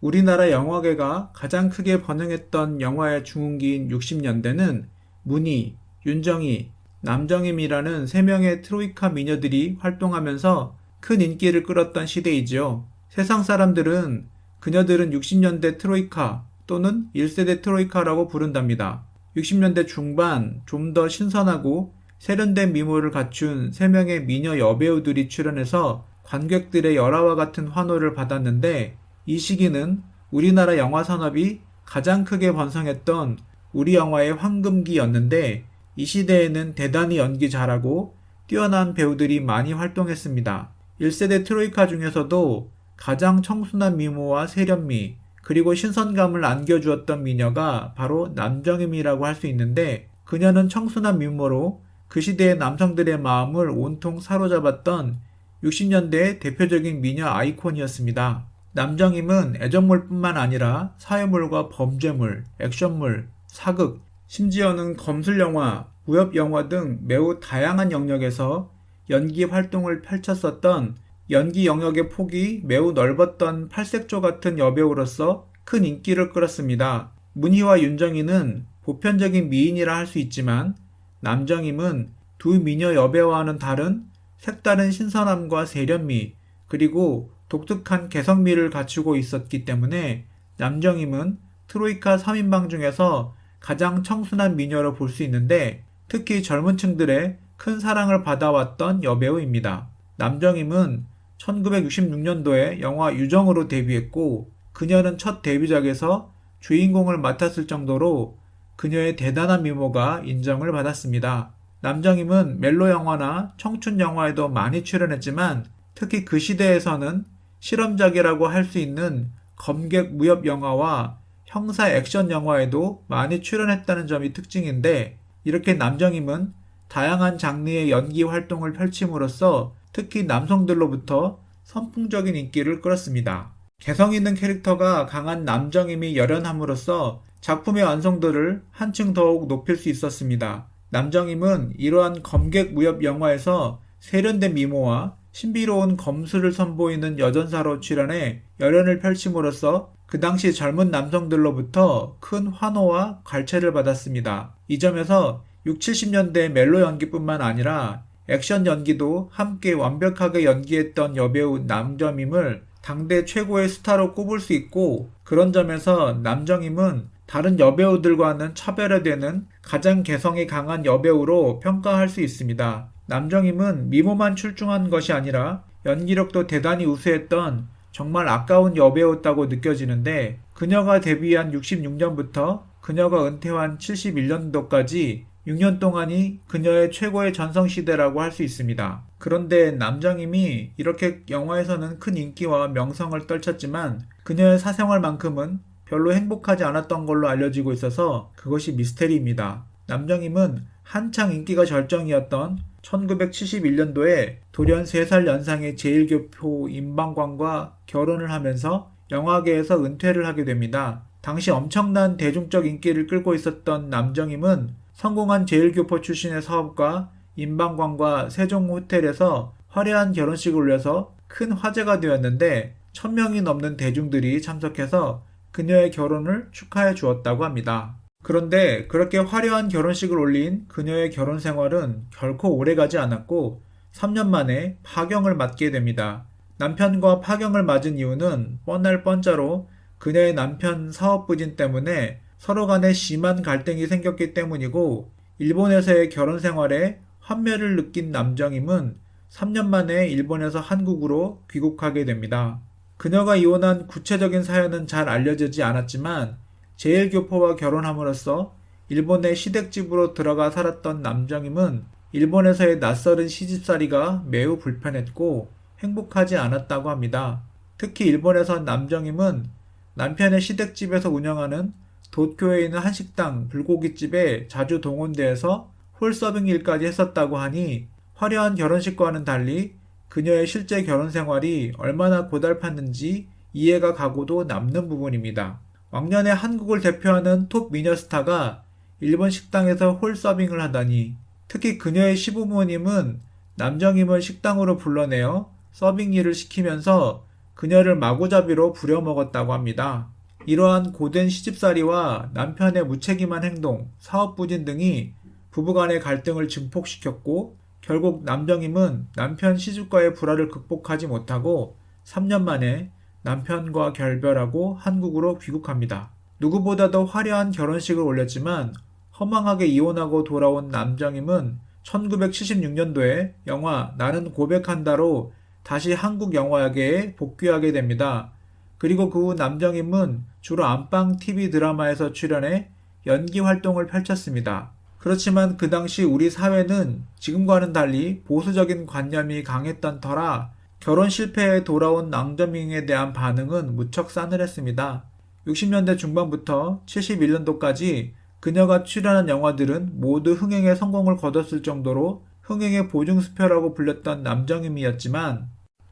우리나라 영화계가 가장 크게 번영했던 영화의 중흥기인 60년대는 문희, 윤정희, 남정임이라는 세 명의 트로이카 미녀들이 활동하면서 큰 인기를 끌었던 시대이지요. 세상 사람들은 그녀들은 60년대 트로이카 또는 1세대 트로이카라고 부른답니다. 60년대 중반 좀 더 신선하고 세련된 미모를 갖춘 세 명의 미녀 여배우들이 출연해서 관객들의 열화와 같은 환호를 받았는데 이 시기는 우리나라 영화 산업이 가장 크게 번성했던 우리 영화의 황금기였는데 이 시대에는 대단히 연기 잘하고 뛰어난 배우들이 많이 활동했습니다. 1세대 트로이카 중에서도 가장 청순한 미모와 세련미 그리고 신선감을 안겨주었던 미녀가 바로 남정임이라고 할 수 있는데 그녀는 청순한 미모로 그 시대의 남성들의 마음을 온통 사로잡았던 60년대의 대표적인 미녀 아이콘이었습니다. 남정임은 애정물뿐만 아니라 사회물과 범죄물, 액션물, 사극, 심지어는 검술 영화, 무협 영화 등 매우 다양한 영역에서 연기 활동을 펼쳤었던 연기 영역의 폭이 매우 넓었던 팔색조 같은 여배우로서 큰 인기를 끌었습니다. 문희와 윤정희는 보편적인 미인이라 할 수 있지만 남정임은 두 미녀 여배우와는 다른 색다른 신선함과 세련미 그리고 독특한 개성미를 갖추고 있었기 때문에 남정임은 트로이카 3인방 중에서 가장 청순한 미녀로 볼 수 있는데 특히 젊은 층들의 큰 사랑을 받아왔던 여배우입니다. 남정임은 1966년도에 영화 유정으로 데뷔했고 그녀는 첫 데뷔작에서 주인공을 맡았을 정도로 그녀의 대단한 미모가 인정을 받았습니다. 남정임은 멜로 영화나 청춘 영화에도 많이 출연했지만 특히 그 시대에서는 실험작이라고 할 수 있는 검객 무협 영화와 형사 액션 영화에도 많이 출연했다는 점이 특징인데 이렇게 남정임은 다양한 장르의 연기 활동을 펼침으로써 특히 남성들로부터 선풍적인 인기를 끌었습니다. 개성 있는 캐릭터가 강한 남정임이 열연함으로써 작품의 완성도를 한층 더욱 높일 수 있었습니다. 남정임은 이러한 검객 무협 영화에서 세련된 미모와 신비로운 검술을 선보이는 여전사로 출연해 열연을 펼침으로써 그 당시 젊은 남성들로부터 큰 환호와 갈채를 받았습니다. 이 점에서 6, 70년대 멜로 연기뿐만 아니라 액션 연기도 함께 완벽하게 연기했던 여배우 남정임을 당대 최고의 스타로 꼽을 수 있고 그런 점에서 남정임은 다른 여배우들과는 차별화되는 가장 개성이 강한 여배우로 평가할 수 있습니다. 남정임은 미모만 출중한 것이 아니라 연기력도 대단히 우수했던 정말 아까운 여배우였다고 느껴지는데 그녀가 데뷔한 66년부터 그녀가 은퇴한 71년도까지 6년 동안이 그녀의 최고의 전성시대라고 할 수 있습니다. 그런데 남정임이 이렇게 영화에서는 큰 인기와 명성을 떨쳤지만 그녀의 사생활만큼은 별로 행복하지 않았던 걸로 알려지고 있어서 그것이 미스테리입니다. 남정임은 한창 인기가 절정이었던 1971년도에 돌연 3살 연상의 제일교포 임방광과 결혼을 하면서 영화계에서 은퇴를 하게 됩니다. 당시 엄청난 대중적 인기를 끌고 있었던 남정임은 성공한 제일교포 출신의 사업가 임방광과 세종호텔에서 화려한 결혼식을 올려서 큰 화제가 되었는데 1000명이 넘는 대중들이 참석해서 그녀의 결혼을 축하해 주었다고 합니다. 그런데 그렇게 화려한 결혼식을 올린 그녀의 결혼 생활은 결코 오래가지 않았고 3년 만에 파경을 맞게 됩니다. 남편과 파경을 맞은 이유는 뻔할 뻔자로 그녀의 남편 사업 부진 때문에 서로 간에 심한 갈등이 생겼기 때문이고 일본에서의 결혼 생활에 환멸을 느낀 남정임은 3년 만에 일본에서 한국으로 귀국하게 됩니다. 그녀가 이혼한 구체적인 사연은 잘 알려지지 않았지만 제일교포와 결혼함으로써 일본의 시댁집으로 들어가 살았던 남정임은 일본에서의 낯설은 시집살이가 매우 불편했고 행복하지 않았다고 합니다. 특히 일본에서 남정임은 남편의 시댁집에서 운영하는 도쿄에 있는 한식당 불고기집에 자주 동원돼서 홀서빙 일까지 했었다고 하니 화려한 결혼식과는 달리 그녀의 실제 결혼 생활이 얼마나 고달팠는지 이해가 가고도 남는 부분입니다. 왕년에 한국을 대표하는 톱 미녀 스타가 일본 식당에서 홀 서빙을 하다니 특히 그녀의 시부모님은 남정임을 식당으로 불러내어 서빙 일을 시키면서 그녀를 마구잡이로 부려먹었다고 합니다. 이러한 고된 시집살이와 남편의 무책임한 행동, 사업 부진 등이 부부간의 갈등을 증폭시켰고 결국 남정임은 남편 시집과의 불화를 극복하지 못하고 3년 만에 남편과 결별하고 한국으로 귀국합니다. 누구보다도 화려한 결혼식을 올렸지만 허망하게 이혼하고 돌아온 남정임은 1976년도에 영화 나는 고백한다로 다시 한국 영화계에 복귀하게 됩니다. 그리고 그 후 남정임은 주로 안방 TV 드라마에서 출연해 연기 활동을 펼쳤습니다. 그렇지만 그 당시 우리 사회는 지금과는 달리 보수적인 관념이 강했던 터라 결혼 실패에 돌아온 남정임에 대한 반응은 무척 싸늘했습니다. 60년대 중반부터 71년도까지 그녀가 출연한 영화들은 모두 흥행에 성공을 거뒀을 정도로 흥행의 보증수표라고 불렸던 남정임이었지만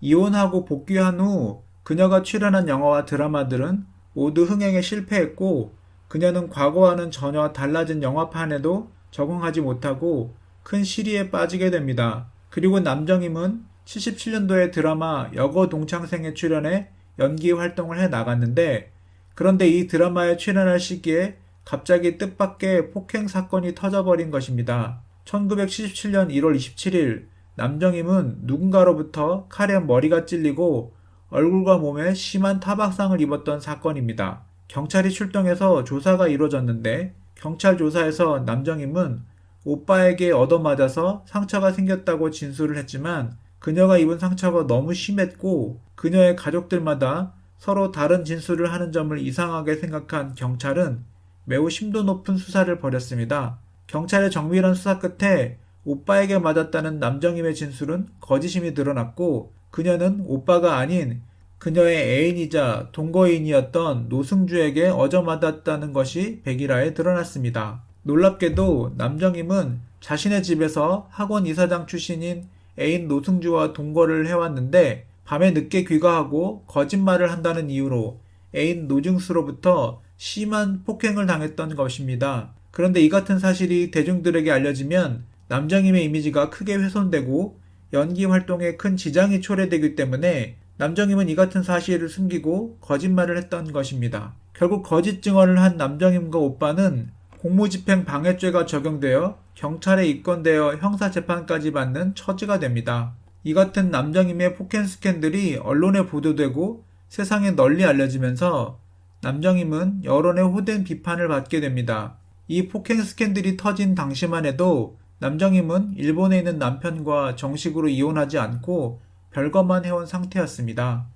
이혼하고 복귀한 후 그녀가 출연한 영화와 드라마들은 모두 흥행에 실패했고 그녀는 과거와는 전혀 달라진 영화판에도 적응하지 못하고 큰 시리에 빠지게 됩니다. 그리고 남정임은 77년도에 드라마 여고 동창생에 출연해 연기 활동을 해 나갔는데 그런데 이 드라마에 출연할 시기에 갑자기 뜻밖의 폭행 사건이 터져버린 것입니다. 1977년 1월 27일 남정임은 누군가로부터 칼에 머리가 찔리고 얼굴과 몸에 심한 타박상을 입었던 사건입니다. 경찰이 출동해서 조사가 이루어졌는데 경찰 조사에서 남정임은 오빠에게 얻어맞아서 상처가 생겼다고 진술을 했지만 그녀가 입은 상처가 너무 심했고 그녀의 가족들마다 서로 다른 진술을 하는 점을 이상하게 생각한 경찰은 매우 심도 높은 수사를 벌였습니다. 경찰의 정밀한 수사 끝에 오빠에게 맞았다는 남정임의 진술은 거짓임이 드러났고 그녀는 오빠가 아닌 그녀의 애인이자 동거인이었던 노승주에게 얻어맞았다는 것이 백일화에 드러났습니다. 놀랍게도 남정임은 자신의 집에서 학원 이사장 출신인 애인 노승주와 동거를 해왔는데 밤에 늦게 귀가하고 거짓말을 한다는 이유로 애인 노중수로부터 심한 폭행을 당했던 것입니다. 그런데 이 같은 사실이 대중들에게 알려지면 남정임의 이미지가 크게 훼손되고 연기 활동에 큰 지장이 초래되기 때문에 남정임은 이 같은 사실을 숨기고 거짓말을 했던 것입니다. 결국 거짓 증언을 한 남정임과 오빠는 공무집행 방해죄가 적용되어 경찰에 입건되어 형사재판까지 받는 처지가 됩니다. 이 같은 남정임의 폭행 스캔들이 언론에 보도되고 세상에 널리 알려지면서 남정임은 여론의 호된 비판을 받게 됩니다. 이 폭행 스캔들이 터진 당시만 해도 남정임은 일본에 있는 남편과 정식으로 이혼하지 않고 별것만 해온 상태였습니다.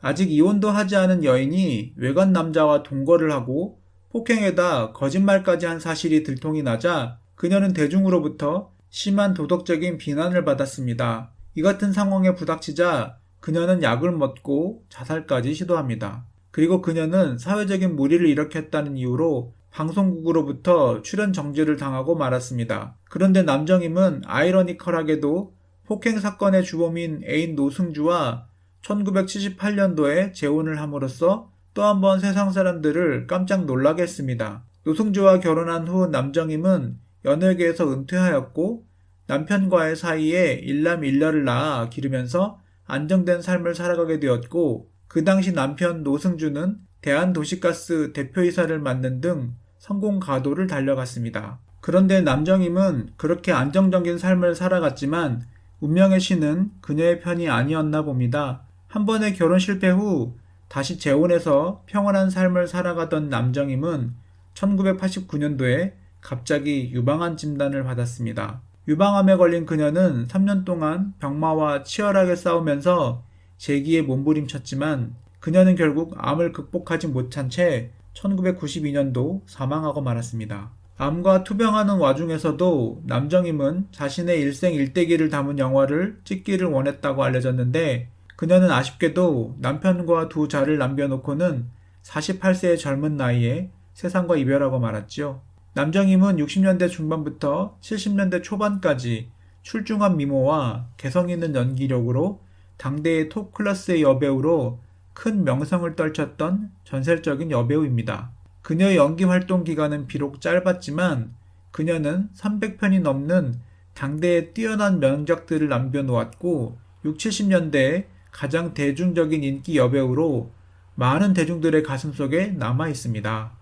아직 이혼도 하지 않은 여인이 외간 남자와 동거를 하고 폭행에다 거짓말까지 한 사실이 들통이 나자 그녀는 대중으로부터 심한 도덕적인 비난을 받았습니다. 이 같은 상황에 부닥치자 그녀는 약을 먹고 자살까지 시도합니다. 그리고 그녀는 사회적인 무리를 일으켰다는 이유로 방송국으로부터 출연 정지를 당하고 말았습니다. 그런데 남정임은 아이러니컬하게도 폭행 사건의 주범인 애인 노승주와 1978년도에 재혼을 함으로써 또 한 번 세상 사람들을 깜짝 놀라게 했습니다. 노승주와 결혼한 후 남정임은 연예계에서 은퇴하였고 남편과의 사이에 일남일녀를 낳아 기르면서 안정된 삶을 살아가게 되었고 그 당시 남편 노승주는 대한도시가스 대표이사를 맡는 등 성공 가도를 달려갔습니다. 그런데 남정임은 그렇게 안정적인 삶을 살아갔지만 운명의 신은 그녀의 편이 아니었나 봅니다. 한 번의 결혼 실패 후 다시 재혼해서 평온한 삶을 살아가던 남정임은 1989년도에 갑자기 유방암 진단을 받았습니다. 유방암에 걸린 그녀는 3년 동안 병마와 치열하게 싸우면서 재기에 몸부림쳤지만 그녀는 결국 암을 극복하지 못한 채 1992년도 사망하고 말았습니다. 암과 투병하는 와중에서도 남정임은 자신의 일생 일대기를 담은 영화를 찍기를 원했다고 알려졌는데 그녀는 아쉽게도 남편과 두 자를 남겨놓고는 48세의 젊은 나이에 세상과 이별하고 말았지요. 남정임은 60년대 중반부터 70년대 초반까지 출중한 미모와 개성 있는 연기력으로 당대의 톱 클래스의 여배우로 큰 명성을 떨쳤던 전설적인 여배우입니다. 그녀의 연기 활동 기간은 비록 짧았지만 그녀는 300편이 넘는 당대의 뛰어난 명작들을 남겨놓았고 6, 70년대에 가장 대중적인 인기 여배우로 많은 대중들의 가슴 속에 남아 있습니다.